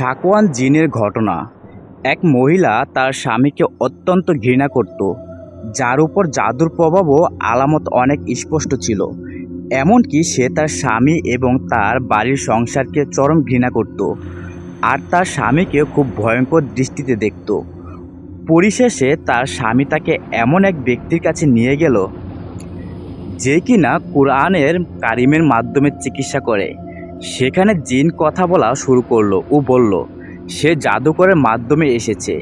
সাকওয়ান জিনের ঘটনা। এক মহিলা তার স্বামীকে অত্যন্ত ঘৃণা করত, যার উপর জাদুর প্রভাবও আলামত অনেক স্পষ্ট ছিল। এমনকি সে তার স্বামী এবং তার বাড়ির সংসারকে চরম ঘৃণা করত, আর তার স্বামীকে খুব ভয়ঙ্কর দৃষ্টিতে দেখত। পরিশেষে তার স্বামী তাকে এমন এক ব্যক্তির কাছে নিয়ে গেল, যে কিনা কোরআনের কারিমের মাধ্যমে চিকিৎসা করে। সেখানে জিন কথা বলা শুরু করল ও বলল, সে জাদুকরের মাধ্যমে এসেছে।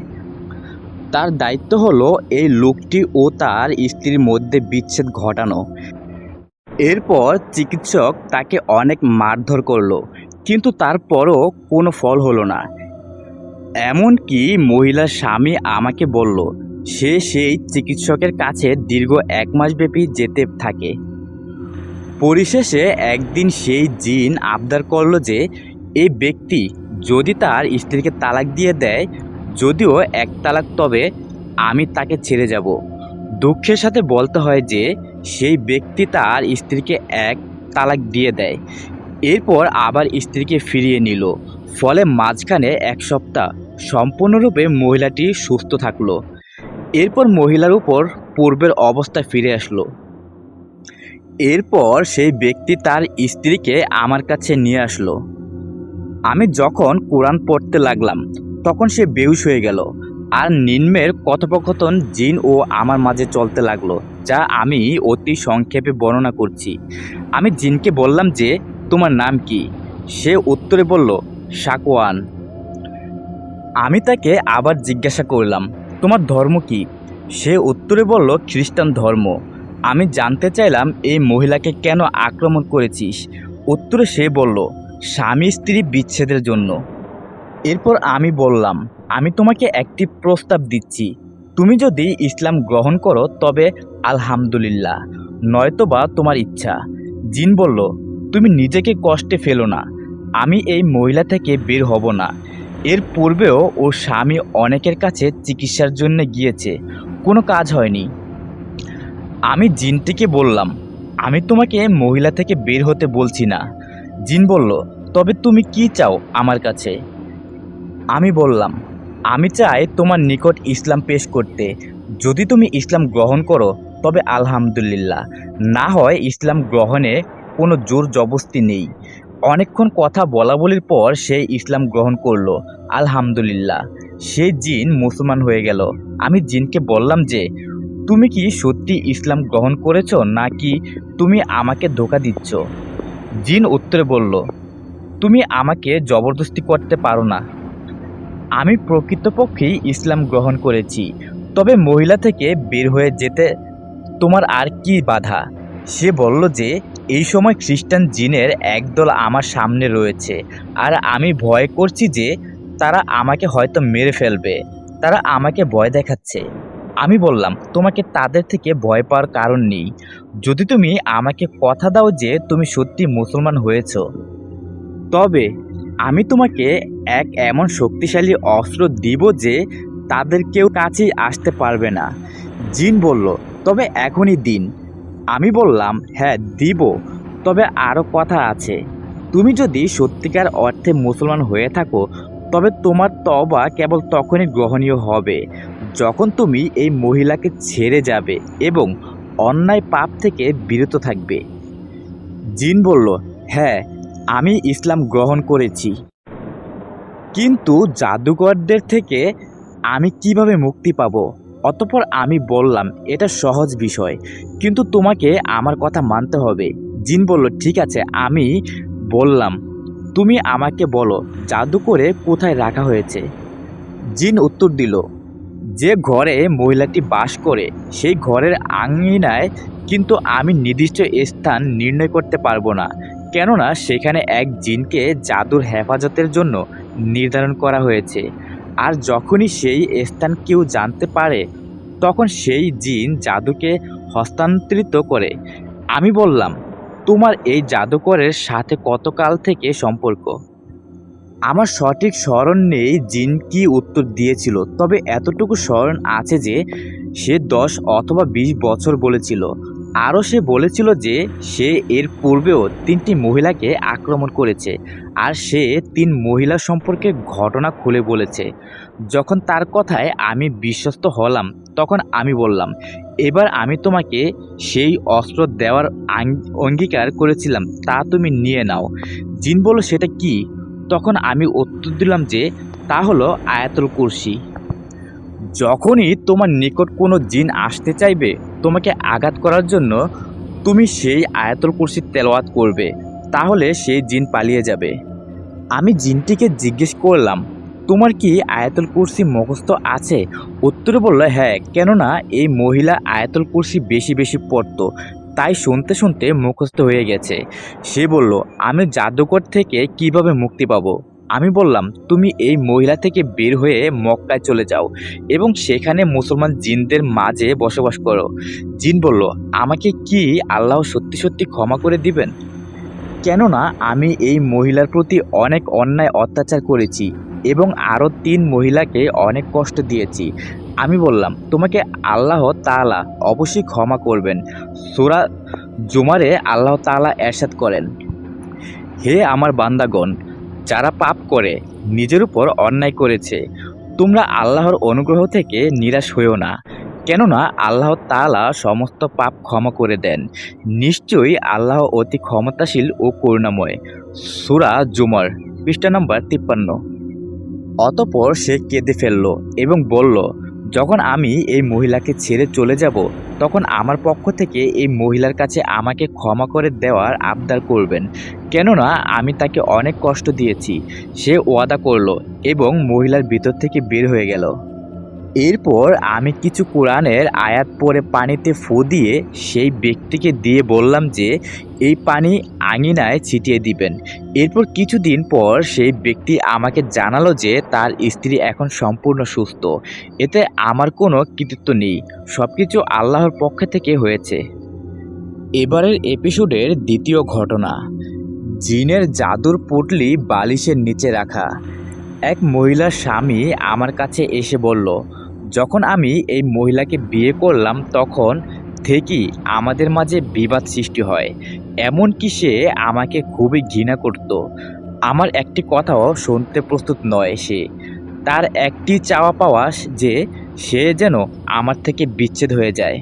তার দায়িত্ব হলো এই লোকটি ও তার স্ত্রীর মধ্যে বিচ্ছেদ ঘটানো। এরপর চিকিৎসক তাকে অনেক মারধর করল, কিন্তু তারপরও কোনো ফল হলো না। এমনকি মহিলার স্বামী আমাকে বলল, সে সেই চিকিৎসকের কাছে দীর্ঘ এক মাসব্যাপী যেতে থাকে। পরিশেষে একদিন সেই জিন আবদার করল যে, এই ব্যক্তি যদি তার স্ত্রীকে তালাক দিয়ে দেয়, যদিও এক তালাক, তবে আমি তাকে ছেড়ে যাব। দুঃখের সাথে বলতে হয় যে, সেই ব্যক্তি তার স্ত্রীকে এক তালাক দিয়ে দেয়। এরপর আবার স্ত্রীকে ফিরিয়ে নিল। ফলে মাঝখানে এক সপ্তাহ সম্পূর্ণরূপে মহিলাটি সুস্থ থাকল। এরপর মহিলার উপর পূর্বের অবস্থা ফিরে আসলো। এরপর সেই ব্যক্তি তার স্ত্রীকে আমার কাছে নিয়ে আসলো। আমি যখন কোরআন পড়তে লাগলাম, তখন সে বেহুশ হয়ে গেল আর নিম্নের কথোপকথন জিন ও আমার মাঝে চলতে লাগল, যা আমি অতি সংক্ষেপে বর্ণনা করছি। আমি জিনকে বললাম যে, তোমার নাম কি? সে উত্তরে বলল সাকওয়ান আমি তাকে আবার জিজ্ঞাসা করলাম, তোমার ধর্ম কি? সে উত্তরে বলল, খ্রিস্টান ধর্ম। আমি জানতে চাইলাম এই মহিলাকে কেন আক্রমণ করেছিস? উত্তরে সে বলল, স্বামী স্ত্রী বিচ্ছেদের জন্য। এরপর আমি বললাম, আমি তোমাকে একটি প্রস্তাব দিচ্ছি। তুমি যদি ইসলাম গ্রহণ করো, তবে আলহামদুলিল্লাহ। নয়তোবা তোমার ইচ্ছা। জিন বলল, তুমি নিজেকে কষ্টে ফেলো না। আমি এই মহিলা থেকে বের হব না। এর পূর্বেও ওর স্বামী অনেকের কাছে চিকিৎসার জন্য গিয়েছে। কোনো কাজ হয়নি। আমি জিনটিকে বললাম, আমি তোমাকে মহিলা থেকে বের হতে বলছি না। জিন বলল, তবে তুমি কি চাও আমার কাছে? আমি বললাম, আমি চাই তোমার নিকট ইসলাম পেশ করতে। যদি তুমি ইসলাম গ্রহণ করো, তবে আলহামদুলিল্লাহ। না হয় ইসলাম গ্রহণে কোনো জোর জবস্তি নেই। অনেকক্ষণ কথা বলা বলির পর সে ইসলাম গ্রহণ করল। আলহামদুলিল্লাহ। সে জিন মুসলমান হয়ে গেল। আমি জিনকে বললাম যে তুমি কি সত্যি ইসলাম গ্রহণ করেছ নাকি তুমি আমাকে ধোকা দিচ্ছ? জিন উত্তরে বলল, তুমি আমাকে জবরদস্তি করতে পারো না। আমি প্রকৃতপক্ষেই ইসলাম গ্রহণ করেছি। তবে মহিলা থেকে বের হয়ে যেতে তোমার আর কি বাধা? সে বলল যে, এই সময় খ্রিস্টান জিনের একদল আমার সামনে রয়েছে, আর আমি ভয় করছি যে তারা আমাকে হয়তো মেরে ফেলবে। তারা আমাকে ভয় দেখাচ্ছে। আমি বললাম, তোমাকে তাদের থেকে ভয় পাওয়ার কারণ নেই। যদি তুমি আমাকে কথা দাও যে তুমি সত্যি মুসলমান হয়েছ। তবে আমি তোমাকে এক এমন শক্তিশালী অস্ত্র দিব যে তাদের কেউ কাছেই আসতে পারবে না। জিন বলল, তবে এখনই দিন। আমি বললাম হ্যাঁ দিব। তবে আরও কথা আছে। তুমি যদি সত্যিকার অর্থে মুসলমান হয়ে থাকো তবে তোমার তবা কেবল তখনই গ্রহণীয় হবে যখন তুমি এই মহিলাকে ছেড়ে যাবে এবং অন্যায় পাপ থেকে বিরত থাকবে। জিন বলল হ্যাঁ আমি ইসলাম গ্রহণ করেছি। কিন্তু জাদুকরদের থেকে আমি কীভাবে মুক্তি পাব? অতপর আমি বললাম, এটা সহজ বিষয়, কিন্তু তোমাকে আমার কথা মানতে হবে। জিন বলল, ঠিক আছে, আমি বললাম তুমি আমাকে বলো, জাদু করে কোথায় রাখা হয়েছে? জিন উত্তর দিল, যে ঘরে মহিলাটি বাস করে, সেই ঘরের আঙিনায় কিন্তু আমি নির্দিষ্ট স্থান নির্ণয় করতে পারব না। কেননা সেখানে এক জিনকে জাদুর হেফাজতের জন্য নির্ধারণ করা হয়েছে। আর যখনই সেই স্থান কেউ জানতে পারে, তখন সেই জিন জাদুকে হস্তান্তরিত করে। আমি বললাম তোমার এই জাদুকরের সাথে কতকাল থেকে সম্পর্ক? আমার সঠিক স্মরণ নেই, জিন কি উত্তর দিয়েছিল, তবে এতটুকু স্মরণ আছে যে, সে দশ অথবা বিশ বছর বলেছিল। আরও সে বলেছিল যে, সে এর পূর্বেও তিনটি মহিলাকে আক্রমণ করেছে, আর সে তিন মহিলা সম্পর্কে ঘটনা খুলে বলেছে। যখন তার কথায় আমি বিশ্বস্ত হলাম, তখন আমি বললাম এবার আমি তোমাকে সেই অস্ত্র দেওয়ার অঙ্গীকার করেছিলাম, তা তুমি নিয়ে নাও। জিন বলল, সেটা কি? তখন আমি উত্তর দিলাম যে, তা হলো আয়াতুল কুরসি। যখনই তোমার নিকট কোনো জিন আসতে চাইবে, তোমাকে আঘাত করার জন্য তুমি সেই আয়াতুল কুরসি তেলাওয়াত করবে, তাহলে সেই জিন পালিয়ে যাবে। আমি জিনটিকে জিজ্ঞেস করলাম তোমার কি আয়াতুল কুরসি মুখস্থ আছে? উত্তরে বলল হ্যাঁ কেননা এই মহিলা আয়াতুল কুরসি বেশি বেশি পড়তো, তাই শুনতে শুনতে মুখস্থ হয়ে গেছে। সে বলল, আমি জাদুকর থেকে কীভাবে মুক্তি পাবো? আমি বললাম, তুমি এই মহিলা থেকে বের হয়ে মক্কায় চলে যাও এবং সেখানে মুসলমান জিনদের মাঝে বসবাস করো। জিন বলল, আমাকে কি আল্লাহ সত্যি সত্যি ক্ষমা করে দিবেন? কেননা আমি এই মহিলার প্রতি অনেক অন্যায় অত্যাচার করেছি। এবং আরও তিন মহিলাকে অনেক কষ্ট দিয়েছি। আমি বললাম, তোমাকে আল্লাহ তাআলা অবশ্যই ক্ষমা করবেন। সুরা জুমারে আল্লাহ তাআলা এরশাদ করেন, হে আমার বান্দাগণ, যারা পাপ করে, নিজের উপর অন্যায় করেছে, তোমরা আল্লাহর অনুগ্রহ থেকে নিরাশ হইও না। কেননা আল্লাহ তাআলা সমস্ত পাপ ক্ষমা করে দেন। নিশ্চয়ই আল্লাহ অতি ক্ষমতাশীল ও করুণাময়। সুরা জুমর পৃষ্ঠা নম্বর তিপ্পান্ন। অতপর সে কেঁদে ফেলল এবং বলল, যখন আমি এই মহিলাকে ছেড়ে চলে যাব, তখন আমার পক্ষ থেকে এই মহিলার কাছে আমাকে ক্ষমা করে দেওয়ার আবদার করবেন। কেননা আমি তাকে অনেক কষ্ট দিয়েছি। সে ওয়াদা করল এবং মহিলার ভিতর থেকে বের হয়ে গেল। এরপর আমি কিছু কোরআনের আয়াত পরে পানিতে ফু দিয়ে সেই ব্যক্তিকে দিয়ে বললাম যে, এই পানি আঙিনায় ছিটিয়ে দিবেন। এরপর কিছুদিন পর সেই ব্যক্তি আমাকে জানালো যে, তার স্ত্রী এখন সম্পূর্ণ সুস্থ। এতে আমার কোনো কৃতিত্ব নেই। সব কিছু আল্লাহর পক্ষ থেকে হয়েছে। এবারের এপিসোডের দ্বিতীয় ঘটনা। জিনের জাদুর পুটলি বালিশের নিচে রাখা। এক মহিলার স্বামী আমার কাছে এসে বলল যখন আমি এই মহিলাকে বিয়ে করলাম, তখন থেকেই আমাদের মাঝে বিবাদ সৃষ্টি হয়। এমনকি সে আমাকে খুবই ঘৃণা করত। আমার একটি কথাও শুনতে প্রস্তুত নয় সে। তার একটি চাওয়া পাওয়া যে সে যেন আমার থেকে বিচ্ছেদ হয়ে যায়।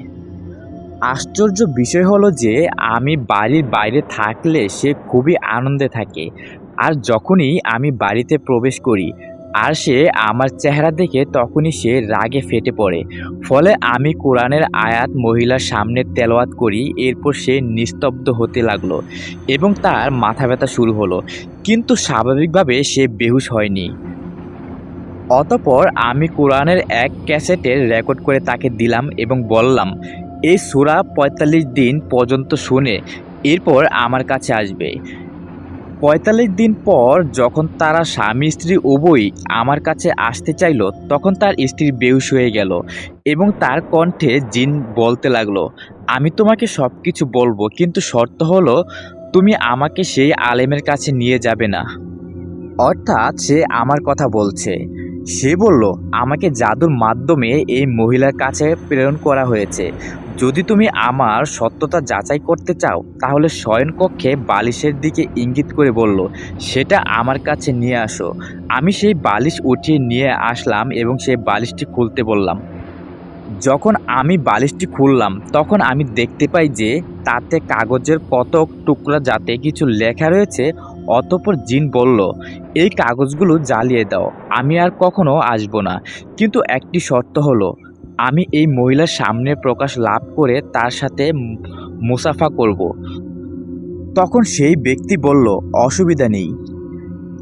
আশ্চর্য বিষয় হলো যে, আমি বাড়ির বাইরে থাকলে সে খুবই আনন্দে থাকে। আর যখনই আমি বাড়িতে প্রবেশ করি আর সে আমার চেহারা দেখে তখনই সে রাগে ফেটে পড়ে। ফলে আমি কোরআনের আয়াত মহিলার সামনে তেলাওয়াত করি, এরপর সে নিস্তব্ধ হতে লাগল এবং তার মাথা ব্যথা শুরু হলো। কিন্তু স্বাভাবিকভাবে সে বেহুশ হয়নি। অতপর আমি কোরআনের এক ক্যাসেটের রেকর্ড করে তাকে দিলাম এবং বললাম, এই সুরা পঁয়তাল্লিশ দিন পর্যন্ত শুনে, এরপর আমার কাছে আসবে। পঁয়তাল্লিশ দিন পর যখন তারা স্বামী, স্ত্রী উভয়ই আমার কাছে আসতে চাইল, তখন তার স্ত্রী বেহুশ হয়ে গেল এবং তার কণ্ঠে জিন বলতে লাগল, আমি তোমাকে সব কিছু বলব, কিন্তু শর্ত হলো তুমি আমাকে সেই আলেমের কাছে নিয়ে যাবে না। অর্থাৎ সে আমার কথা বলছে। সে বলল, আমাকে জাদুর মাধ্যমে এই মহিলার কাছে প্রেরণ করা হয়েছে। যদি তুমি আমার সত্যতা যাচাই করতে চাও, তাহলে শয়নকক্ষে বালিশের দিকে ইঙ্গিত করে বলল, সেটা আমার কাছে নিয়ে আসো। আমি সেই বালিশ উঠিয়ে নিয়ে আসলাম এবং সেই বালিশটি খুলতে বললাম। যখন আমি বালিশটি খুললাম, তখন আমি দেখতে পাই যে তাতে কাগজের কতক টুকরা যাতে কিছু লেখা রয়েছে অতপর জিন বলল, এই কাগজগুলো জ্বালিয়ে দাও, আমি আর কখনো আসব না। কিন্তু একটি শর্ত হলো, আমি এই মহিলার সামনে প্রকাশ লাভ করে তার সাথে মুসাফা করব। তখন সেই ব্যক্তি বলল, অসুবিধা নেই।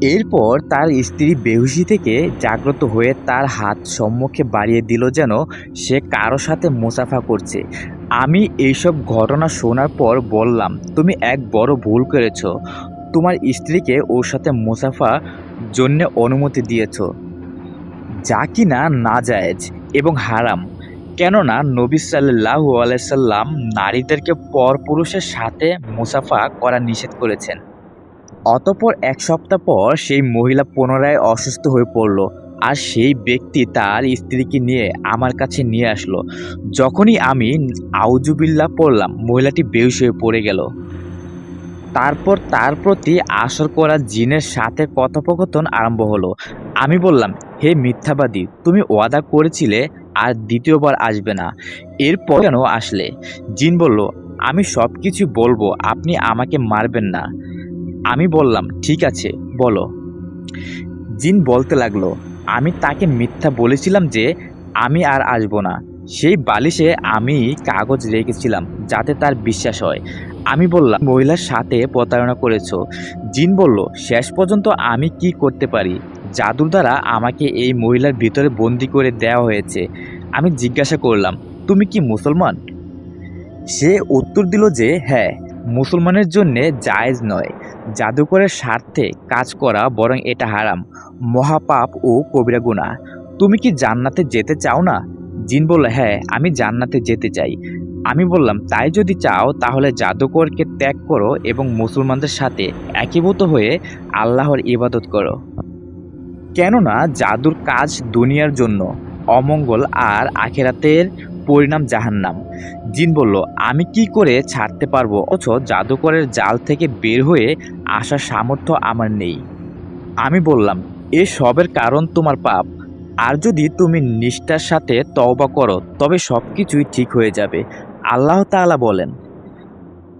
এরপর তার স্ত্রী বেহুশি থেকে জাগ্রত হয়ে তার হাত সম্মুখে বাড়িয়ে দিল যেন সে কারও সাথে মুসাফা করছে। আমি এইসব ঘটনা শোনার পর বললাম, তুমি এক বড় ভুল করেছ। তোমার স্ত্রীকে ওর সাথে মুসাফা জন্য অনুমতি দিয়েছ। যা কিনা নাজায়েজ এবং হারাম। কেননা নবী সাল্লাহু আলাইসাল্লাম নারীদেরকে পরপুরুষের সাথে মুসাফা করা নিষেধ করেছেন। অতপর এক সপ্তাহ পর সেই মহিলা পুনরায় অসুস্থ হয়ে পড়ল আর সেই ব্যক্তি তার স্ত্রীকে নিয়ে আমার কাছে নিয়ে আসলো। যখনই আমি আউজুবিল্লা পড়লাম, মহিলাটি বেহুশ হয়ে পড়ে গেল। তারপর তার প্রতি আসর করা জিনের সাথে কথোপকথন আরম্ভ হলো। আমি বললাম, হে মিথ্যাবাদী, তুমি ওয়াদা করেছিলে আর দ্বিতীয়বার আসবে না। এরপর কেন আসলে? জিন বলল, আমি সব কিছু বলব, আপনি আমাকে মারবেন না। আমি বললাম, ঠিক আছে, বলো। জিন বলতে লাগল, আমি তাকে মিথ্যা বলেছিলাম যে আমি আর আসব না। সেই বালিশে আমি কাগজ রেখেছিলাম যাতে তার বিশ্বাস হয়। আমি বললাম, মহিলার সাথে প্রতারণা করেছ। জিন বলল, শেষ পর্যন্ত আমি কি করতে পারি? জাদুর দ্বারা আমাকে এই মহিলার ভিতরে বন্দি করে দেওয়া হয়েছে। আমি জিজ্ঞাসা করলাম, তুমি কি মুসলমান? সে উত্তর দিল যে হ্যাঁ মুসলমানের জন্যে জায়েজ নয়। জাদুকরের স্বার্থে কাজ করা বরং এটা হারাম। মহাপাপ ও কবিরা গুনাহ। তুমি কি জান্নাতে যেতে চাও না? জিন বলল হ্যাঁ আমি জান্নাতে যেতে চাই। আমি বললাম, তাই যদি চাও, তাহলে জাদুকরকে ত্যাগ করো এবং মুসলমানদের সাথে একীভূত হয়ে আল্লাহর ইবাদত করো। কেননা জাদুর কাজ দুনিয়ার জন্য অমঙ্গল আর আখেরাতের পরিণাম জাহান্নাম। জিন বলল, আমি কি করে ছাড়তে পারব? অথচ জাদুকরের জাল থেকে বের হয়ে আসার সামর্থ্য আমার নেই। আমি বললাম, এ সবের কারণ তোমার পাপ। আর যদি তুমি নিষ্ঠার সাথে তওবা করো, তবে সব কিছুই ঠিক হয়ে যাবে। আল্লাহ তাআলা বলেন,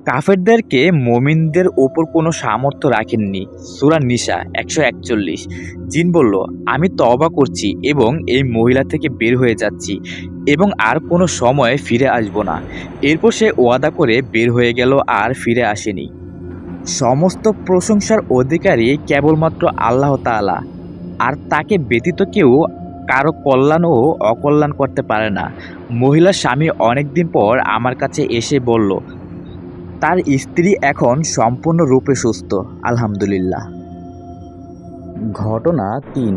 কাফেরদেরকে মমিনদের ওপর কোনো সামর্থ্য রাখেননি। সুরা নিশা একশো একচল্লিশ। জিন বলল, আমি তওবা করছি এবং এই মহিলা থেকে বের হয়ে যাচ্ছি এবং আর কোনো সময় ফিরে আসব না। এরপর সে ওয়াদা করে বের হয়ে গেল আর ফিরে আসেনি। সমস্ত প্রশংসার অধিকারী কেবলমাত্র আল্লাহ তাআলা, আর তাকে ব্যতীত কেউ কারও কল্যাণ ও অকল্যাণ করতে পারে না। মহিলার স্বামী অনেকদিন পর আমার কাছে এসে বলল, তার স্ত্রী এখন সম্পূর্ণরূপে সুস্থ, আলহামদুলিল্লাহ। ঘটনা তিন।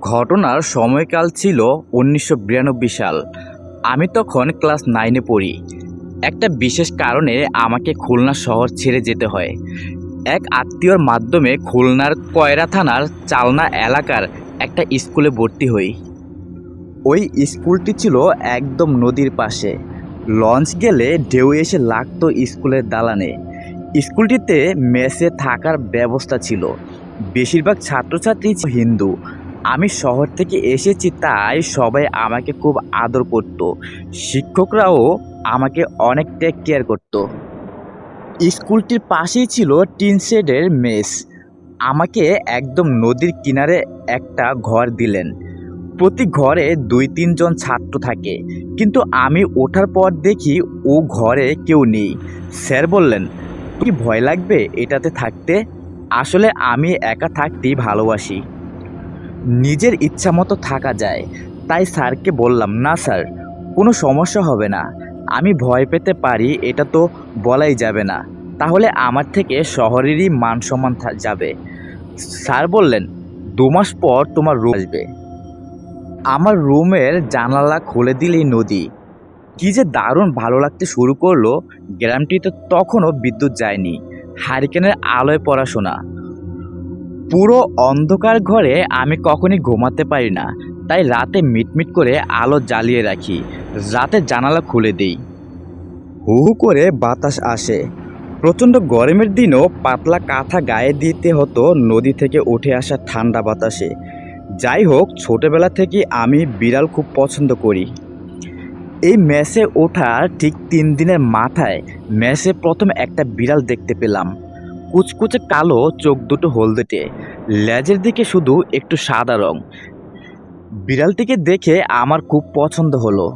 ঘটনার সময়কাল ছিল উনিশশো বিরানব্বই সাল। আমি তখন ক্লাস নাইনে পড়ি। একটা বিশেষ কারণে আমাকে খুলনা শহর ছেড়ে যেতে হয়। এক আত্মীয়র মাধ্যমে খুলনার কয়রা থানার চালনা এলাকার একটা স্কুলে ভর্তি হই। ওই স্কুলটি ছিল একদম নদীর পাশে। লঞ্চ গেলে ঢেউ এসে লাগতো স্কুলের দালানে। স্কুলটিতে মেসে থাকার ব্যবস্থা ছিল। বেশিরভাগ ছাত্রছাত্রী হিন্দু। আমি শহর থেকে এসেছি তাই সবাই আমাকে খুব আদর করত। শিক্ষকরাও আমাকে অনেক টেক কেয়ার করতো। স্কুলটির পাশেই ছিল টিন শেডের মেস। আমাকে একদম নদীর কিনারে একটা ঘর দিলেন। প্রতি ঘরে দুই তিনজন ছাত্র থাকে। কিন্তু আমি ওঠার পর দেখি ও ঘরে কেউ নেই। স্যার বললেন কি ভয় লাগবে এটাতে থাকতে? আসলে আমি একা থাকতেই ভালোবাসি। নিজের ইচ্ছা মতো থাকা যায়। তাই স্যারকে বললাম, না স্যার, কোনো সমস্যা হবে না। আমি ভয় পেতে পারি, এটা তো বলাই যাবে না। তাহলে আমার থেকে শহরেরই মান সম্মান যাবে। স্যার বললেন, দু মাস পর তোমার রুম আসবে। আমার রুমের জানালা খুলে দিলেই নদী। কি যে দারুণ ভালো লাগতে শুরু করল গ্রামটিতে তখনও বিদ্যুৎ যায়নি। হারিকেনের আলোয় পড়াশোনা। পুরো অন্ধকার ঘরে আমি কখনই ঘুমাতে পারি না। তাই রাতে মিটমিট করে আলো জ্বালিয়ে রাখি। রাতে জানালা খুলে দিই। হু হু করে বাতাস আসে। প্রচণ্ড গরমের দিনও পাতলা কাঁথা গায়ে দিতে হতো নদী থেকে উঠে আসা ঠান্ডা বাতাসে। যাই হোক, ছোটবেলা থেকে আমি বিড়াল খুব পছন্দ করি। এই ম্যাচে ওঠার ঠিক তিন দিনের মাথায় ম্যাচে প্রথম একটা বিড়াল দেখতে পেলাম। কুচকুচে কালো, চোখ দুটো হলদেটে লেজের দিকে শুধু একটু সাদা রং। বিড়ালটিকে দেখে আমার খুব পছন্দ হলো।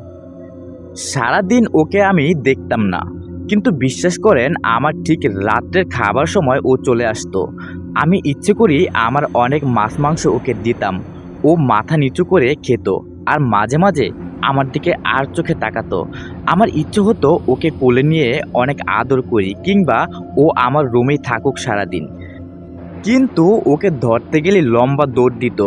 সারাদিন ওকে আমি দেখতাম না, কিন্তু বিশ্বাস করেন আমার ঠিক রাত্রের খাবার সময় ও চলে আসতো। আমি ইচ্ছে করি আমার অনেক মাছ মাংস ওকে দিতাম, ও মাথা নিচু করে খেত আর মাঝে মাঝে আমার দিকে আর চোখে তাকাতো। আমার ইচ্ছে হতো ওকে কোলে নিয়ে অনেক আদর করি কিংবা ও আমার রুমেই থাকুক সারাদিন। কিন্তু ওকে ধরতে গেলে লম্বা দৌড় দিত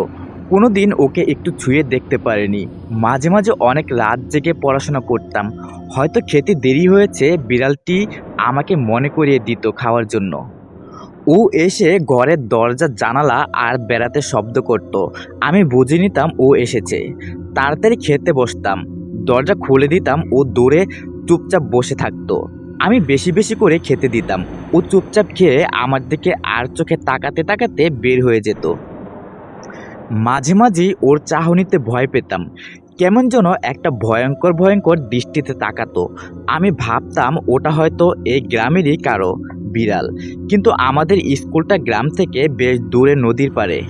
কোনো দিন ওকে একটু ছুঁয়ে দেখতে পারিনি। মাঝে মাঝে অনেক রাত জেগে পড়াশোনা করতাম। হয়তো খেতে দেরি হয়েছে, বিড়ালটি আমাকে মনে করিয়ে দিত খাওয়ার জন্য। ও এসে ঘরের দরজা জানালা আর বেড়াতে শব্দ করত। আমি বুঝে নিতাম ও এসেছে। তাড়াতাড়ি খেতে বসতাম। দরজা খুলে দিতাম ও দূরে চুপচাপ বসে থাকতো। আমি বেশি বেশি করে খেতে দিতাম। ও চুপচাপ খেয়ে আমার দিকে আর চোখে তাকাতে তাকাতে বের হয়ে যেত। মাঝে মাঝে ওর চাহনিতে ভয় পেতাম। কেমন যেন একটা ভয়ঙ্কর ভয়ঙ্কর দৃষ্টিতে তাকাতো। আমি ভাবতাম ওটা হয়তো এই গ্রামেরই কারও বিড়াল। কিন্তু আমাদের স্কুলটা গ্রাম থেকে বেশ দূরে নদীর পারে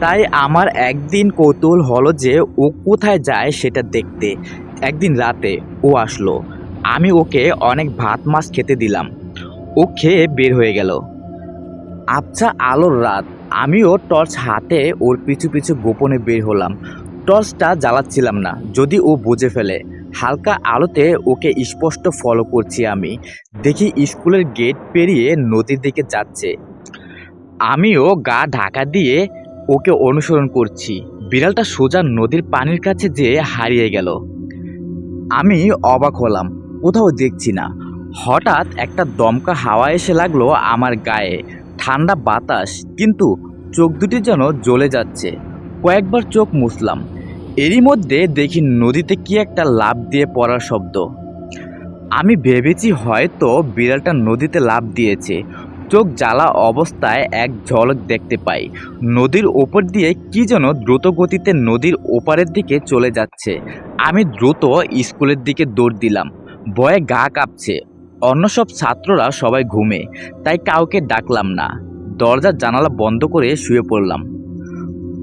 তাই আমার একদিন কৌতূহল হলো যে ও কোথায় যায় সেটা দেখতে। একদিন রাতে ও আসলো। আমি ওকে অনেক ভাত, মাছ খেতে দিলাম। ও খেয়ে বের হয়ে গেল। আচ্ছা আলোর রাত। আমিও টর্চ হাতে ওর পিছু পিছু গোপনে বের হলাম। টর্চটা জ্বালাচ্ছিলাম না, যদি ও বুঝে ফেলে। হালকা আলোতে ওকে স্পষ্ট ফলো করছি আমি। দেখি স্কুলের গেট পেরিয়ে নদীর দিকে যাচ্ছে। আমিও গা ঢাকা দিয়ে ওকে অনুসরণ করছি। বিড়ালটা সোজা নদীর পানির কাছে যেয়ে হারিয়ে গেল। আমি অবাক হলাম, কোথাও দেখছি না। হঠাৎ একটা দমকা হাওয়া এসে লাগল আমার গায়ে। ঠান্ডা বাতাস, কিন্তু চোখ দুটি যেন জ্বলে যাচ্ছে। কয়েকবার চোখ মুছলাম। এরই মধ্যে দেখি নদীতে কি একটা লাভ দিয়ে পড়ার শব্দ। আমি ভেবেছি হয়তো বিড়ালটা নদীতে লাভ দিয়েছে। চোখ জ্বালা অবস্থায় এক ঝলক দেখতে পাই। নদীর ওপর দিয়ে কি যেন দ্রুত গতিতে নদীর ওপারের দিকে চলে যাচ্ছে। আমি দ্রুত স্কুলের দিকে দৌড় দিলাম। ভয়ে গা কাঁপছে। অন্য সব ছাত্ররা সবাই ঘুমে, তাই কাউকে ডাকলাম না। দরজার জানালা বন্ধ করে শুয়ে পড়লাম।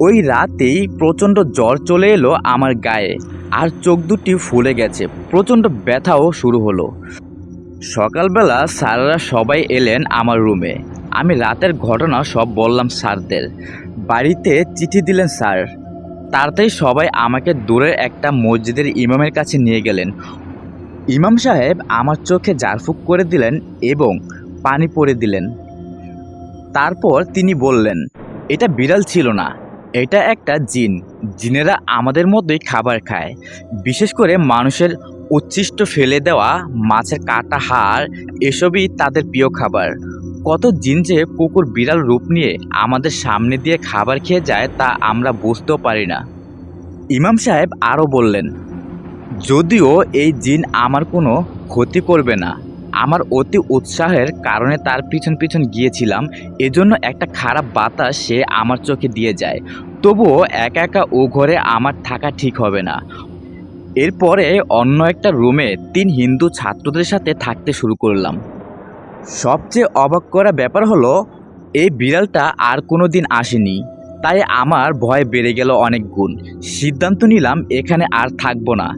ওই রাতেই প্রচণ্ড জ্বর চলে এলো আমার গায়ে, আর চোখ দুটি ফুলে গেছে। প্রচণ্ড ব্যথাও শুরু হলো। সকালবেলা স্যাররা সবাই এলেন আমার রুমে। আমি রাতের ঘটনা সব বললাম স্যারদের। বাড়িতে চিঠি দিলেন স্যার। তাড়াতাড়ি সবাই আমাকে দূরের একটা মসজিদের ইমামের কাছে নিয়ে গেলেন। ইমাম সাহেব আমার চোখে জারফুক করে দিলেন এবং পানি পরে দিলেন। তারপর তিনি বললেন, এটা বিড়াল ছিল না, এটা একটা জিন। জিনেরা আমাদের মতোই খাবার খায়। বিশেষ করে মানুষের উচ্ছিষ্ট ফেলে দেওয়া মাছের কাটা হাড়, এসবই তাদের প্রিয় খাবার। কত জিন যে কুকুর বিড়াল রূপ নিয়ে আমাদের সামনে দিয়ে খাবার খেয়ে যায় তা আমরা বুঝতেও পারি না। ইমাম সাহেব আরও বললেন যদিও এই জিন আমার কোনো ক্ষতি করবে না। আমার অতি উৎসাহের কারণে তার পিছন পিছন গিয়েছিলাম। এজন্য একটা খারাপ বাতাস সে আমার চোখে দিয়ে যায়। তবুও একা একা ও ঘরে আমার থাকা ঠিক হবে না। এরপরে অন্য একটা রুমে তিন হিন্দু ছাত্রদের সাথে থাকতে শুরু করলাম। সবচেয়ে অবাক করা ব্যাপার হলো, এই বিড়ালটা আর কোনো দিন আসেনি। তাই আমার ভয় বেড়ে গেল অনেক গুণ। সিদ্ধান্ত নিলাম এখানে আর থাকব না।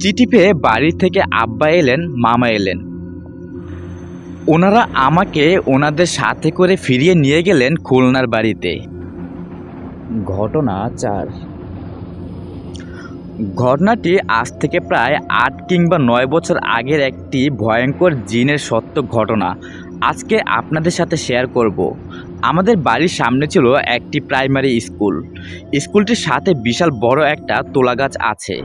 চিঠি পেয়ে বাড়ি থেকে আব্বা এলেন, মামা এলেন। ওনারা আমাকে ওনাদের সাথে করে ফিরিয়ে নিয়ে গেলেন খুলনার বাড়িতে। ঘটনা চার। ঘটনাটি আজ থেকে প্রায় আট কিংবা নয় বছর আগের একটি ভয়ঙ্কর জিনের সত্য ঘটনা। আজকে আপনাদের সাথে শেয়ার করব। আমাদের বাড়ির সামনে ছিল একটি প্রাইমারি স্কুল। স্কুলটির সাথে বিশাল বড় একটা তোলা গাছ আছে।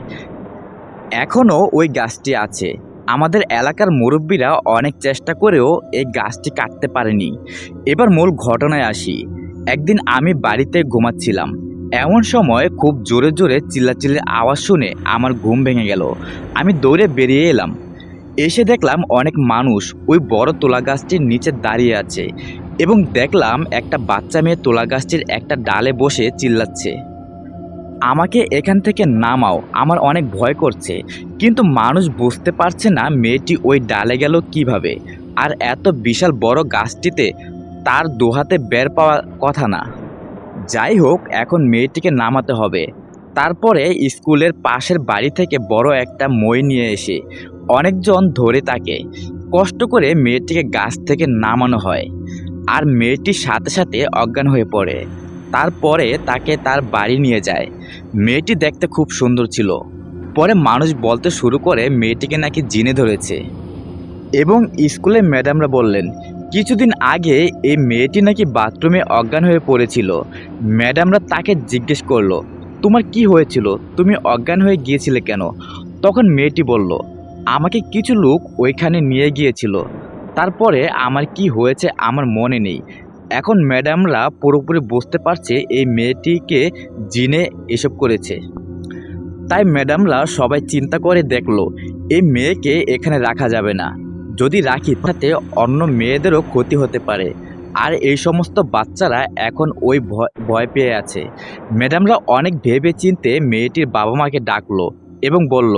এখনও ওই গাছটি আছে। আমাদের এলাকার মুরব্বীরা অনেক চেষ্টা করেও এই গাছটি কাটতে পারেনি। এবার মূল ঘটনায় আসি। একদিন আমি বাড়িতে ঘুমাচ্ছিলাম। এমন সময় খুব জোরে জোরে চিল্লাচিল্লির আওয়াজ শুনে আমার ঘুম ভেঙে গেল। আমি দৌড়ে বেরিয়ে এলাম। এসে দেখলাম অনেক মানুষ ওই বড় তোলা গাছটির নিচে দাঁড়িয়ে আছে। এবং দেখলাম একটা বাচ্চা মেয়ে তোলা গাছটির একটা ডালে বসে চিল্লাচ্ছে। আমাকে এখান থেকে নামাও, আমার অনেক ভয় করছে, কিন্তু মানুষ বুঝতে পারছে না মেয়েটি ওই ডালে গেল কীভাবে। আর এত বিশাল বড় গাছটিতে তার দোহাতে বের পাওয়া কথা না। যাই হোক, এখন মেয়েটিকে নামাতে হবে। তারপরে স্কুলের পাশের বাড়ি থেকে বড় একটা মই নিয়ে এসে অনেকজন ধরে তাকে। কষ্ট করে মেয়েটিকে গাছ থেকে নামানো হয়। আর মেয়েটির সাথে সাথে অজ্ঞান হয়ে পড়ে। তারপরে তাকে তার বাড়ি নিয়ে যায়। মেয়েটি দেখতে খুব সুন্দর ছিল। পরে মানুষ বলতে শুরু করে মেয়েটিকে নাকি জিনে ধরেছে। এবং স্কুলে ম্যাডামরা বললেন, কিছুদিন আগে এই মেয়েটি নাকি বাথরুমে অজ্ঞান হয়ে পড়েছিল। ম্যাডামরা তাকে জিজ্ঞেস করল, তোমার কি হয়েছিল? তুমি অজ্ঞান হয়ে গিয়েছিলে কেন? তখন মেয়েটি বলল, আমাকে কিছু লোক ওইখানে নিয়ে গিয়েছিল। তারপরে আমার কি হয়েছে আমার মনে নেই। এখন ম্যাডামরা পুরোপুরি বুঝতে পারছে এই মেয়েটিকে জিনে এসব করেছে। তাই ম্যাডামরা সবাই চিন্তা করে দেখল, এই মেয়েকে এখানে রাখা যাবে না। যদি রাখি, তাতে অন্য মেয়েদেরও ক্ষতি হতে পারে। আর এই সমস্ত বাচ্চারা এখন ওই ভয় পেয়ে আছে। ম্যাডামরা অনেক ভেবে চিনতে মেয়েটির বাবা মাকে ডাকলো এবং বলল,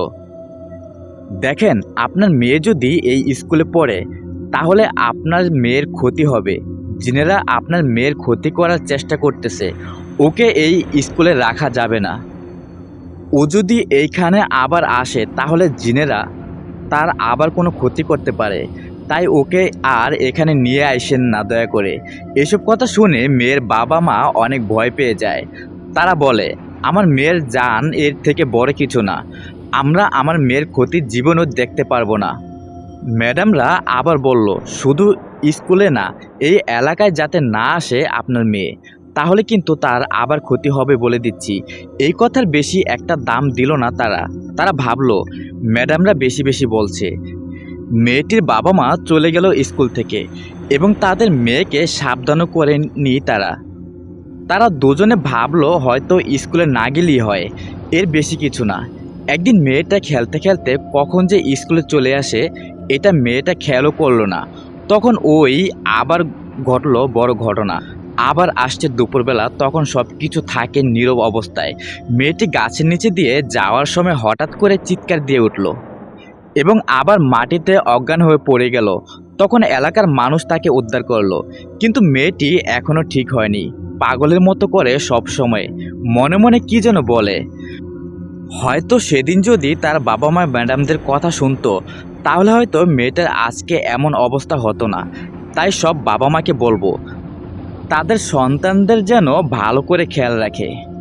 দেখেন, আপনার মেয়ে যদি এই স্কুলে পড়ে তাহলে আপনার মেয়ের ক্ষতি হবে। জিনেরা আপনার মেয়ের ক্ষতি করার চেষ্টা করতেছে। ওকে এই স্কুলে রাখা যাবে না। ও যদি এইখানে আবার আসে, তাহলে জিনেরা তার আবার কোনো ক্ষতি করতে পারে। তাই ওকে আর এখানে নিয়ে আসেন না দয়া করে। এসব কথা শুনে মেয়ের বাবা মা অনেক ভয় পেয়ে যায়। তারা বলে, আমার মেয়ের জান এর থেকে বড় কিছু না। আমরা আমার মেয়ের ক্ষতি জীবনও দেখতে পারব না। ম্যাডামরা আবার বলল, শুধু স্কুলে না, এই এলাকায় যাতে না আসে আপনার মেয়ে, তাহলে কিন্তু তার আবার ক্ষতি হবে বলে দিচ্ছি। এই কথার বেশি একটা দাম দিল না তারা। তারা ভাবলো, ম্যাডামরা বেশি বেশি বলছে। মেয়েটির বাবা মা চলে গেল স্কুল থেকে এবং তাদের মেয়েকে সাবধানও করেনি তারা। তারা দুজনে ভাবলো, হয়তো স্কুলে না গেলেই হয়, এর বেশি কিছু না। একদিন মেয়েটা খেলতে খেলতে কখন যে স্কুলে চলে আসে এটা মেয়েটা খেয়ালও করল না। তখন ওই আবার ঘটলো বড় ঘটনা। আবার আসছে দুপুরবেলা, তখন সব কিছু থাকে নীরব অবস্থায়। মেয়েটি গাছের নিচে দিয়ে যাওয়ার সময় হঠাৎ করে চিৎকার দিয়ে উঠল এবং আবার মাটিতে অজ্ঞান হয়ে পড়ে গেল। তখন এলাকার মানুষ তাকে উদ্ধার করল। কিন্তু মেয়েটি এখনও ঠিক হয়নি। পাগলের মতো করে সব সময়। মনে মনে কি যেন বলে। হয়তো সেদিন যদি তার বাবা মা ম্যাডামদের কথা শুনতো তাহলে হয়তো মেয়েটার আজকে এমন অবস্থা হতো না। তাই সব বাবা মাকে বলব, তাদের সন্তানদের যেন ভালো করে খেয়াল রাখে।